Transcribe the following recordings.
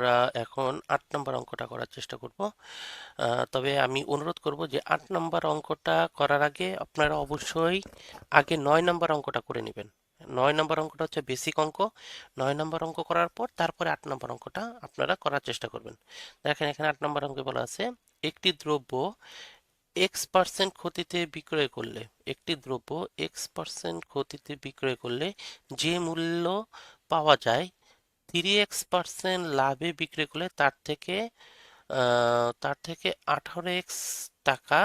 আমরা এখন আট নম্বর অঙ্কটা করার চেষ্টা করব। তবে আমি অনুরোধ করব যে আট নম্বর অঙ্কটা করার আগে আপনারা অবশ্যই আগে নয় নম্বর অঙ্কটা করে নেবেন। নয় নম্বর অঙ্কটা হচ্ছে বেসিক অঙ্ক। নয় নম্বর অঙ্ক করার পর তারপরে আট নম্বর অঙ্কটা আপনারা করার চেষ্টা করবেন। দেখেন, এখানে আট নম্বর অঙ্কে বলা আছে, একটি দ্রব্য এক্স পার্সেন্ট ক্ষতিতে বিক্রয় করলে একটি দ্রব্য এক্স পার্সেন্ট ক্ষতিতে বিক্রয় করলে যে মূল্য পাওয়া যায় থ্রি এক্স পার্সেন্ট লাভে বিক্রি করলে তার থেকে তার থেকে আঠারো এক্স টাকা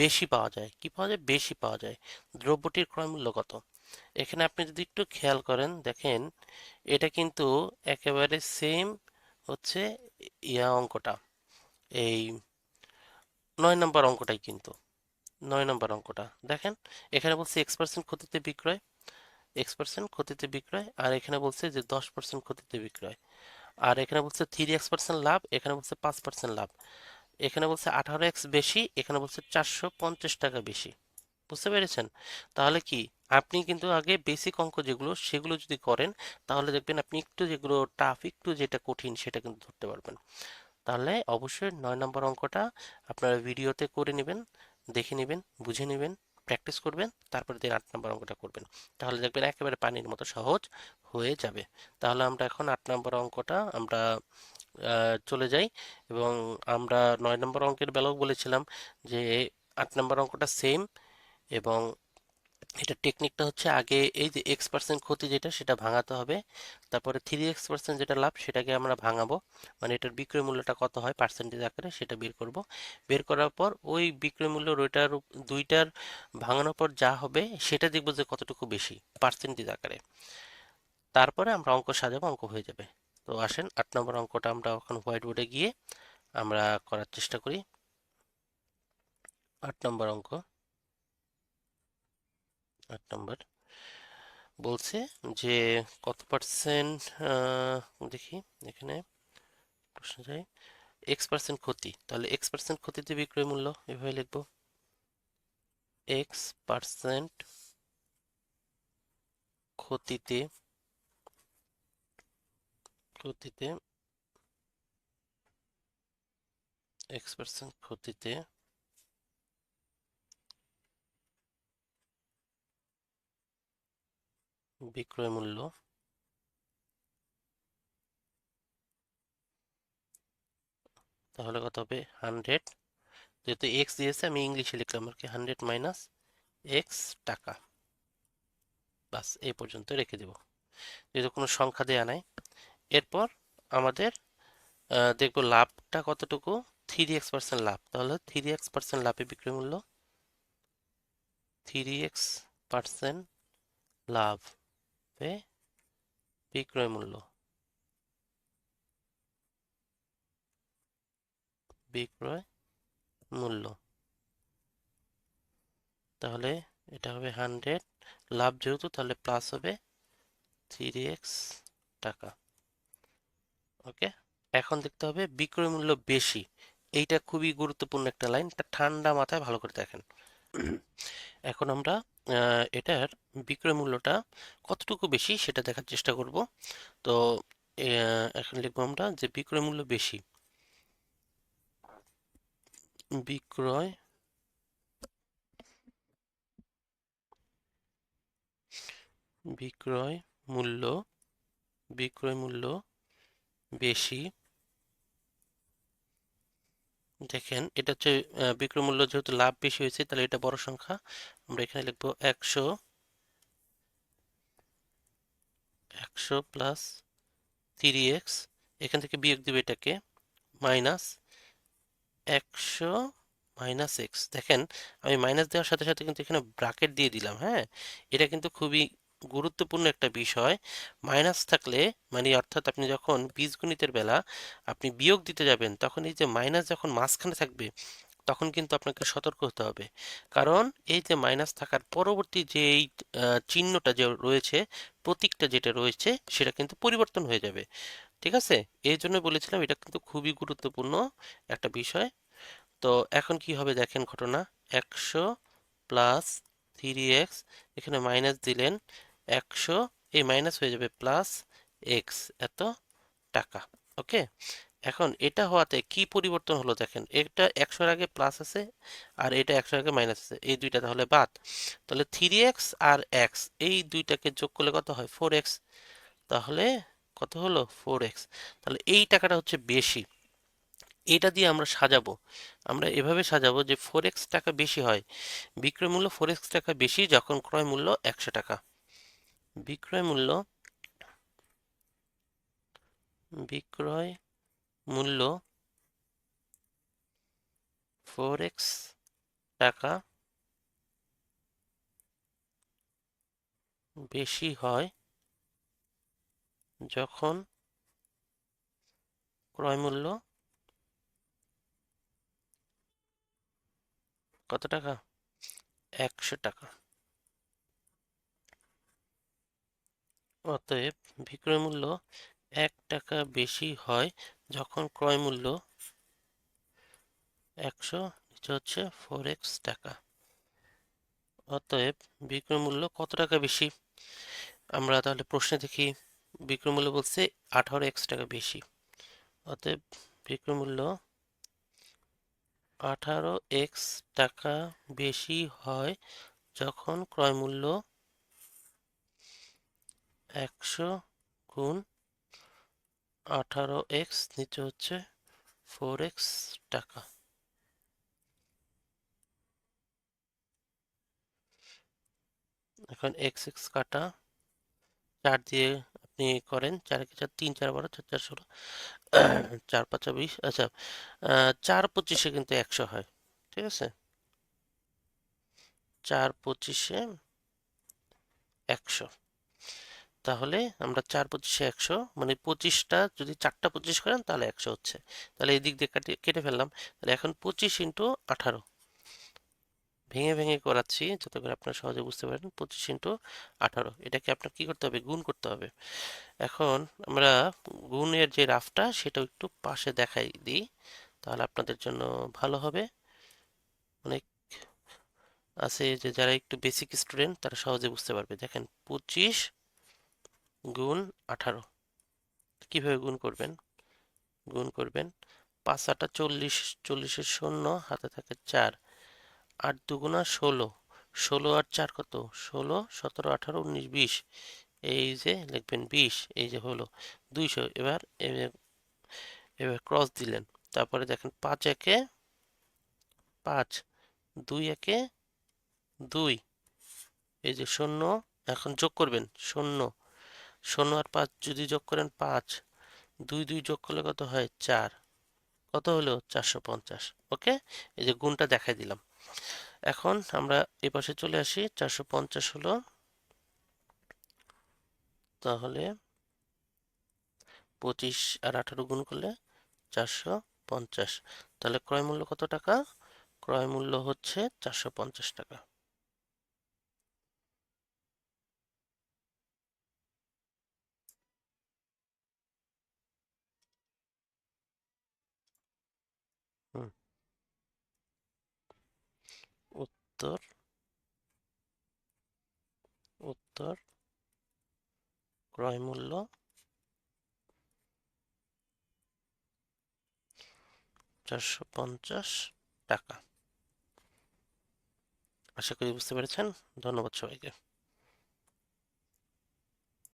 বেশি পাওয়া যায়। কি পাওয়া যায়? বেশি পাওয়া যায়। দ্রব্যটির ক্রয় মূল্য কত? এখানে আপনি যদি একটু খেয়াল করেন, দেখেন, এটা কিন্তু একেবারে সেম হচ্ছে ইয়া অঙ্কটা। এই নয় নম্বর অঙ্কটাই কিন্তু। নয় নম্বর অঙ্কটা। দেখেন, এখানে বলছে এক্স পার্সেন্ট ক্ষতিতে বিক্রয়। এক্স পার্সেন্ট ক্ষতিতে বিক্রয়, আর এখানে বলছে যে দশ পার্সেন্ট ক্ষতিতে বিক্রয়। আর এখানে বলছে থ্রি এক্স পার্সেন্ট লাভ, এখানে বলছে পাঁচ পার্সেন্ট লাভ। এখানে বলছে আঠারো এক্স বেশি, এখানে বলছে চারশো পঞ্চাশ টাকা বেশি। বুঝতে পেরেছেন? তাহলে কি, আপনি কিন্তু আগে বেসিক অঙ্ক যেগুলো, সেগুলো যদি করেন, তাহলে দেখবেন আপনি একটু যেগুলো টাফ একটু যেটা কঠিন, সেটা কিন্তু ধরতে পারবেন। তাহলে অবশ্যই নয় নম্বর অঙ্কটা আপনারা ভিডিওতে করে নেবেন, দেখে নেবেন, বুঝে নেবেন। প্র্যাকটিস করবেন, তারপরে দিন আট নম্বর অঙ্কটা করবেন। তাহলে দেখবেন একেবারে পানির মতো সহজ হয়ে যাবে। তাহলে আমরা এখন আট নম্বর অঙ্কটা আমরা চলে যাই এবং আমরা নয় নম্বর অঙ্কের বেলাও বলেছিলাম যে আট নম্বর অঙ্কটা সেম এবং এটা টেকনিকটা হচ্ছে আগে এই যে এক্স পার্সেন্ট ক্ষতি যেটা, সেটা ভাঙাতে হবে। তারপরে থ্রি এক্স পার্সেন্ট যেটা লাভ, সেটাকে আমরা ভাঙাবো। মানে এটার বিক্রয় মূল্যটা কত হয় পার্সেন্টেজ আকারে, সেটা বের করব। বের করার পর ওই বিক্রয় মূল্য ওইটার দুইটার ভাঙানোর পর যা হবে, সেটা দেখব যে কতটুকু বেশি পার্সেন্টেজ আকারে। তারপরে আমরা অঙ্ক সাজাবো, অঙ্ক হয়ে যাবে। তো আসেন, আট নম্বর অঙ্কটা আমরা এখন হোয়াইট বোর্ডে গিয়ে আমরা করার চেষ্টা করি। আট নম্বর অঙ্ক। আট নম্বর। বলছে যে, কত পার্সেন্ট দেখি, এখানে প্রশ্ন যায় এক্স পার্সেন্ট ক্ষতি, তাহলে এক্স পার্সেন্ট ক্ষতিতে বিক্রয় মূল্য এভাবে লিখব। এক্স পার্সেন্ট ক্ষতিতে ক্ষতিতে এক্স পার্সেন্ট ক্ষতিতে বিক্রয় মূল্য। তাহলে কত হবে? হান্ড্রেড যেহেতু এক্স দিয়েছে, আমি ইংলিশে লিখলাম আর কি হান্ড্রেড মাইনাস এক্স টাকা। বাস, এই পর্যন্ত রেখে দেব। যেহেতু কোনো সংখ্যা দেয়া নাই। এরপর আমাদের দেখব লাভটা কতটুকু? থ্রি এক্স পার্সেন্ট লাভ। তাহলে থ্রি এক্স পার্সেন্ট লাভে বিক্রয় মূল্য। থ্রি এক্স পার্সেন্ট লাভ। এ বিক্রয় মূল্য। বিক্রয় মূল্য। তাহলে এটা হবে হান্ড্রেড। লাভ যেহেতু, তাহলে প্লাস হবে থ্রি টাকা। ওকে? এখন দেখতে হবে বিক্রয় মূল্য বেশি। এইটা খুবই গুরুত্বপূর্ণ একটা লাইন। ঠান্ডা মাথায় ভালো করে দেখেন। এখন আমরা এটার বিক্রয় মূল্যটা কতটুকু বেশি সেটা দেখার চেষ্টা করব। তো এখন লিখব আমরা যে বিক্রয় মূল্য বেশি। বিক্রয় বিক্রয় মূল্য বিক্রয় মূল্য বেশি। দেখেন, এটা হচ্ছে বিক্রয় মূল্য যেহেতু লাভ বেশি হয়েছে, তাহলে এটা বড় সংখ্যা। আমরা এখানে লিখব একশো একশো প্লাস থ্রি এক্স এখান থেকে বিয়োগ দিবে এটাকে মাইনাস একশো মাইনাস এক্স দেখেন, আমি মাইনাস দেওয়ার সাথে সাথে কিন্তু এখানে ব্রাকেট দিয়ে দিলাম হ্যাঁ? এটা কিন্তু খুবই গুরুত্বপূর্ণ একটা বিষয়। মাইনাস থাকলে মানে অর্থাৎ আপনি যখন বীজগণিতের বেলা আপনি বিয়োগ দিতে যাবেন, তখন এই যে মাইনাস যখন মাঝখানে থাকবে তখন কিন্তু আপনাকে সতর্ক হতে হবে। কারণ এই যে মাইনাস থাকার পরবর্তী যে এই চিহ্নটা যে রয়েছে, প্রতীকটা যেটা রয়েছে, সেটা কিন্তু পরিবর্তন হয়ে যাবে। ঠিক আছে? এই জন্য বলেছিলাম এটা কিন্তু খুবই গুরুত্বপূর্ণ একটা বিষয়। তো এখন কি হবে দেখেন ঘটনা। একশো প্লাস থ্রি এক্স এখানে মাইনাস দিলেন একশো, এই মাইনাস হয়ে যাবে প্লাস এক্স এত টাকা ওকে এখন এটা হওয়াতে কি পরিবর্তন হলো দেখেন, এটা একশোর আগে প্লাস আছে আর এটা একশোর আগে মাইনাস আছে, এই দুইটা তাহলে বাদ। তাহলে থ্রি এক্স আর এক্স এই দুইটাকে যোগ করলে কত হয়? ফোর এক্স তাহলে কত হলো? ফোর এক্স তাহলে এই টাকাটা হচ্ছে বেশি। এটা দিয়ে আমরা সাজাবো, আমরা এভাবে সাজাবো যে ফোর এক্স টাকা বেশি হয়, বিক্রয় মূল্য ফোর এক্স টাকা বেশি যখন ক্রয় মূল্য একশো টাকা। বিক্রয় মূল্য, বিক্রয় মূল্য ফোর এক্স টাকা বেশি হয় যখন ক্রয় মূল্য কত টাকা? একশো টাকা। অতএব বিক্রয় মূল্য এক টাকা বেশি হয় যখন ক্রয় মূল্য একশো, নিচে হচ্ছে ফোর এক্স টাকা। অতএব বিক্রয় মূল্য কত টাকা বেশি? আমরা তাহলে প্রশ্নে দেখি, বিক্রয় মূল্য বলছে আঠারো এক্স টাকা বেশি। অতএব বিক্রয় মূল্য আঠারো এক্স টাকা বেশি হয় যখন ক্রয় মূল্য একশো গুণ আঠারো এক্স, নিচে হচ্ছে ফোর এক্স টাকা। এখন এক্স এক্স কাটা, চার দিয়ে আপনি করেন, চার একে চার, তিন, চার বারো, চার চার, ষোলো, চার, পাঁচা বিশ আচ্ছা চার পঁচিশে কিন্তু একশো হয়, ঠিক আছে? চার পঁচিশে একশো। তাহলে আমরা চার পঁচিশে একশো মানে পঁচিশটা যদি চারটা পঁচিশ করেন তাহলে একশো হচ্ছে। তাহলে এই দিক দিয়ে কাটে, কেটে ফেললাম। তাহলে এখন পঁচিশ ইন্টু আঠারো। ভেঙে ভেঙে করাচ্ছি, যাতে করে আপনারা সহজে বুঝতে পারেন, পঁচিশ ইন্টু আঠারো। এটাকে আপনার কি করতে হবে? গুণ করতে হবে। এখন আমরা গুণের যে রাফটা, সেটাও একটু পাশে দেখাই দিই। তাহলে আপনাদের জন্য ভালো হবে। অনেক আছে যে যারা একটু বেসিক স্টুডেন্ট তারা সহজে বুঝতে পারবে। দেখেন, পঁচিশ গুণ আঠারো। কীভাবে গুণ করবেন? গুণ করবেন পাঁচ আটা চল্লিশ, চল্লিশের শূন্য, হাতে থাকে চার। আট দুগুণা ষোলো ষোলো আর চার কত? ষোলো, সতেরো, আঠারো, উনিশ, বিশ। এই যে লিখবেন বিশ, এই যে হলো দুইশো। এবার এবার ক্রস দিলেন। তারপরে দেখেন পাঁচ একে পাঁচ, দুই একে দুই। এই যে শূন্য, এখন যোগ করবেন, শূন্য। শূন্য আর পাঁচ যদি যোগ করেন পাঁচ, দুই দুই যোগ করলে কত হয়? চার। কত হলো? চারশো পঞ্চাশ। ওকে? এই যে গুণটা দেখাই দিলাম। এখন আমরা এ পাশে চলে আসি। চারশো পঞ্চাশ হলো, তাহলে পঁচিশ আর আঠারো গুণ করলে চারশো পঞ্চাশ। তাহলে ক্রয় মূল্য কত টাকা? ক্রয় মূল্য হচ্ছে চারশো পঞ্চাশ টাকা। উত্তর উত্তর ক্রয় মূল্য চারশো পঞ্চাশ টাকা। আশা করি বুঝতে পেরেছেন। ধন্যবাদ সবাইকে।